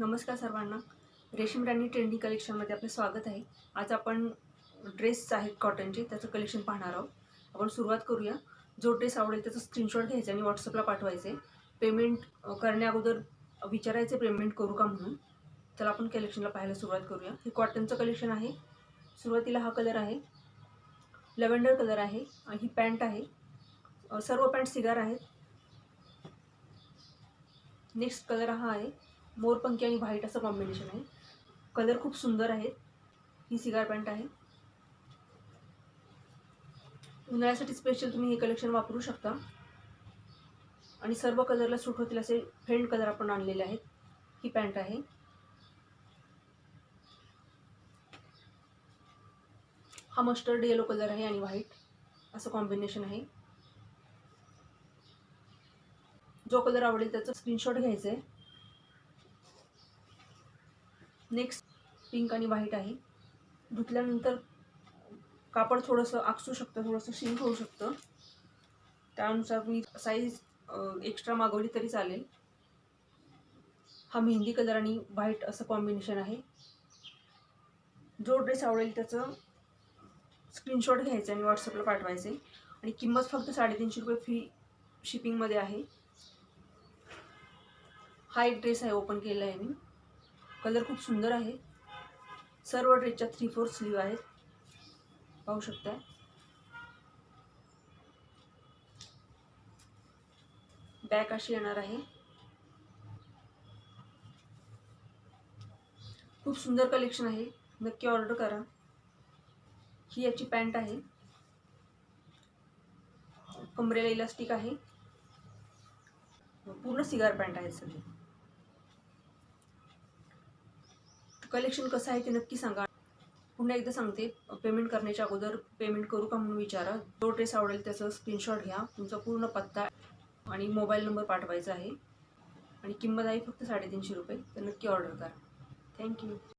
नमस्कार सर्वांना. रेशीम राणी ट्रेंडिंग कलेक्शनमध्ये आपलं स्वागत आहे. आज आपण ड्रेस आहेत कॉटनचे त्याचं कलेक्शन पाहणार आहोत. आपण सुरुवात करूया. जो ड्रेस आवडेल त्याचा स्क्रीनशॉट घ्यायचा आणि व्हॉट्सअपला पाठवायचे. पेमेंट करण्याअगोदर विचारायचे पेमेंट करू का म्हणून. तर आपण कलेक्शनला पाहायला सुरुवात करूया. हे कॉटनचं कलेक्शन आहे. सुरुवातीला हा कलर आहे. लव्हेंडर कलर आहे. ही पॅन्ट आहे. सर्व पॅन्ट सिगार आहेत. नेक्स्ट कलर हा आहे. मोरपंखी आणि व्हाईट असं कॉम्बिनेशन आहे. कलर खूप सुंदर आहेत ही सिगार पॅन्ट आहे. उन्हाळ्यासाठी स्पेशल तुम्ही हे कलेक्शन वापरू शकता. आणि सर्व कलरला सूट होतील असे फेंट कलर आपण आणलेले आहेत. ही पॅन्ट आहे. हा मस्टर्ड येलो कलर आहे आणि व्हाईट असं कॉम्बिनेशन आहे. जो कलर आवडेल त्याचा स्क्रीनशॉट घ्यायचा आहे नेक्स्ट पिंक आणि व्हाईट आहे. धुतल्यानंतर कापड थोडंसं आकसू शकतं थोडंसं शिंक होऊ शकतं. त्यानुसार मी साईज एक्स्ट्रा मागवली तरी चालेल. हा मेहंदी कलर आणि व्हाईट असं कॉम्बिनेशन आहे. जो ड्रेस आवडेल त्याचं स्क्रीनशॉट घ्यायचं आणि व्हॉट्सअपला पाठवायचे. आणि किंमत फक्त साडेतीनशे रुपये फ्री शिपिंगमध्ये आहे. हा एक ड्रेस आहे ओपन केला आहे मी. कलर खूप सुंदर आहे. सर्व ड्रेसच्या थ्री फोर स्लीव आहेत. पाहू शकता बॅक अशी येणार आहे. खूप सुंदर कलेक्शन आहे. नक्की ऑर्डर करा. ही याची पॅन्ट आहे. कमरेला इलास्टिक आहे. पूर्ण सिगार पॅन्ट आहे सगळी. कलेक्शन कसं आहे ते नक्की सांगा. पुन्हा एकदा सांगते पेमेंट करण्याच्या अगोदर पेमेंट करू का म्हणून विचारा. जो ड्रेस आवडेल त्याचं स्क्रीनशॉट घ्या. तुमचा पूर्ण पत्ता आणि मोबाईल नंबर पाठवायचा आहे. आणि किंमत आहे फक्त साडेतीनशे रुपये. तर नक्की ऑर्डर करा. थँक्यू